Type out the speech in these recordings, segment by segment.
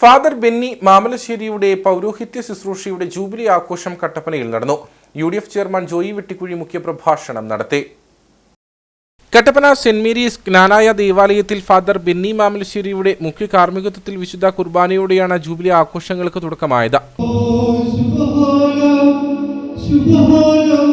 Father Benny മാമലശ്ശേരിയുടെ പൗരോഹിത്യ ശുശ്രൂഷയുടെ jubilee ആഘോഷം കട്ടപ്പനയിൽ നടന്നു. U D F chairman Joy Vettikuzhy മുഖ്യപ്രഭാഷണം നടത്തി. കട്ടപ്പന സെന്റ് മേരീസ് ജ്ഞാനായ ദേവാലയത്തിൽ ഫാദർ ബെന്നി മാമലശ്ശേരിയുടെ മുഖ്യ കാർമ്മികത്വത്തിൽ വിശുദ്ധ കുർബാനയോടെയാണ് ജൂബിലി ആഘോഷങ്ങൾക്ക് തുടക്കമായത്. ശുഭകാലം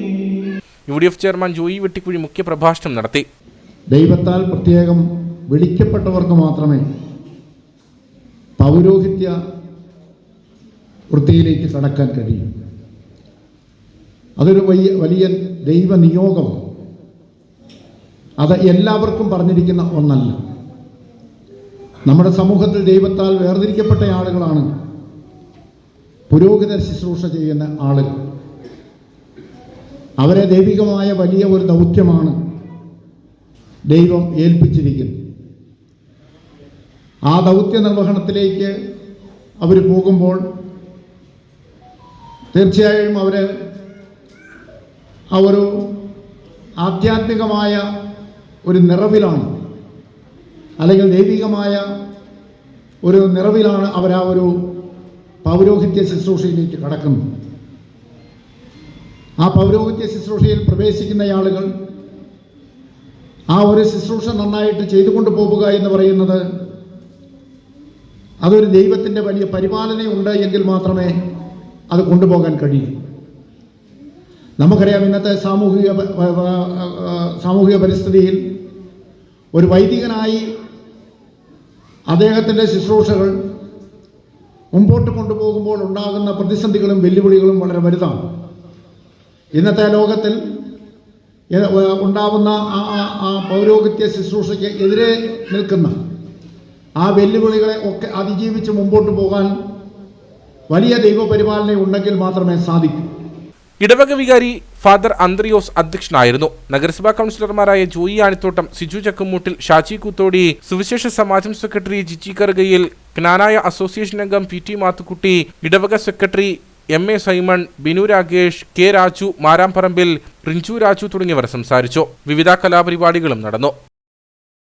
U D F chairman Joy Vettikuzhy മുഖ്യപ്രഭാഷണം നടത്തി. ദൈവത്താൽ പ്രത്യേകം വിളിക്കപ്പെട്ടവർക്ക് മാത്രമേ പൗരോഹിത്യ വൃത്തിയിലേക്ക് കടക്കാൻ കഴിയൂ. അതൊരു വലിയ വലിയ ദൈവനിയോഗമാണ് അത് എല്ലാവർക്കും പറഞ്ഞിരിക്കുന്ന ഒന്നല്ല. നമ്മുടെ സമൂഹത്തിൽ ദൈവത്താൽ വേർതിരിക്കപ്പെട്ട ആളുകളാണ് പുരോഹിത ശുശ്രൂഷ ചെയ്യുന്ന ആളുകൾ. അവരെ ദൈവികമായ വലിയ ഒരു ദൗത്യമാണ് ദൈവം ഏൽപ്പിച്ചിരിക്കുന്നത്. ആ ദൗത്യ നിർവഹണത്തിലേക്ക് അവർ പോകുമ്പോൾ തീർച്ചയായും അവർ ആ ഒരു ആധ്യാത്മികമായ ഒരു നിറവിലാണ് അല്ലെങ്കിൽ ദൈവികമായ ഒരു നിറവിലാണ് അവർ ആ ഒരു പൗരോഹിത്യ ശുശ്രൂഷയിലേക്ക് കടക്കുന്നത്. ആ പൗരോഹിത്യ ശുശ്രൂഷയിൽ പ്രവേശിക്കുന്ന ആളുകൾ ആ ഒരു ശുശ്രൂഷ നന്നായിട്ട് ചെയ്തുകൊണ്ട് പോവുക എന്ന് പറയുന്നത് അതൊരു ദൈവത്തിന്റെ വലിയ പരിപാലനയുണ്ട് എങ്കിൽ മാത്രമേ അത് കൊണ്ടുപോകാൻ കഴിയൂ. നമുക്കറിയാം ഇന്നത്തെ സാമൂഹിക സാമൂഹിക പരിസ്ഥിതിയിൽ ഒരു വൈദികനായി അദ്ദേഹത്തിന്റെ ശുശ്രൂഷകൾ മുമ്പോട്ട് കൊണ്ടുപോകുമ്പോൾ ഉണ്ടാകുന്ന പ്രതിസന്ധികളും വെല്ലുവിളികളും വളരെ വലുതാണ്. ഇന്നത്തെ ലോകത്തിൽ ഉണ്ടാവുന്ന ആ പൗരോഹിത്യ ശുശ്രൂഷയ്ക്ക് എതിരെ നിൽക്കുന്ന ആ വെല്ലുവിളികളെ ഒക്കെ അതിജീവിച്ച് മുമ്പോട്ട് പോകാൻ വലിയ ദൈവപരിപാലന ഉണ്ടെങ്കിൽ മാത്രമേ സാധിക്കൂ. ഇടവക വികാരി ഫാദർ അന്ത്രിയോസ് അധ്യക്ഷനായിരുന്നു. നഗരസഭാ കൗൺസിലർമാരായ ജോയി ആണിത്തോട്ടം സിജു ചക്കുമൂട്ടിൽ ഷാജി കൂത്തോടി സുവിശേഷ സമാജം സെക്രട്ടറി ജിജി കറുകയിൽ ജ്ഞാനായ അസോസിയേഷൻ അംഗം പി ടി മാത്തുക്കുട്ടി ഇടവക secretary M A Simon Binu Rakesh K Raju Maramparambil Rinchu Raju തുടങ്ങിയവർ സംസാരിച്ചു. വിവിധ കലാപരിപാടികളും നടന്നു.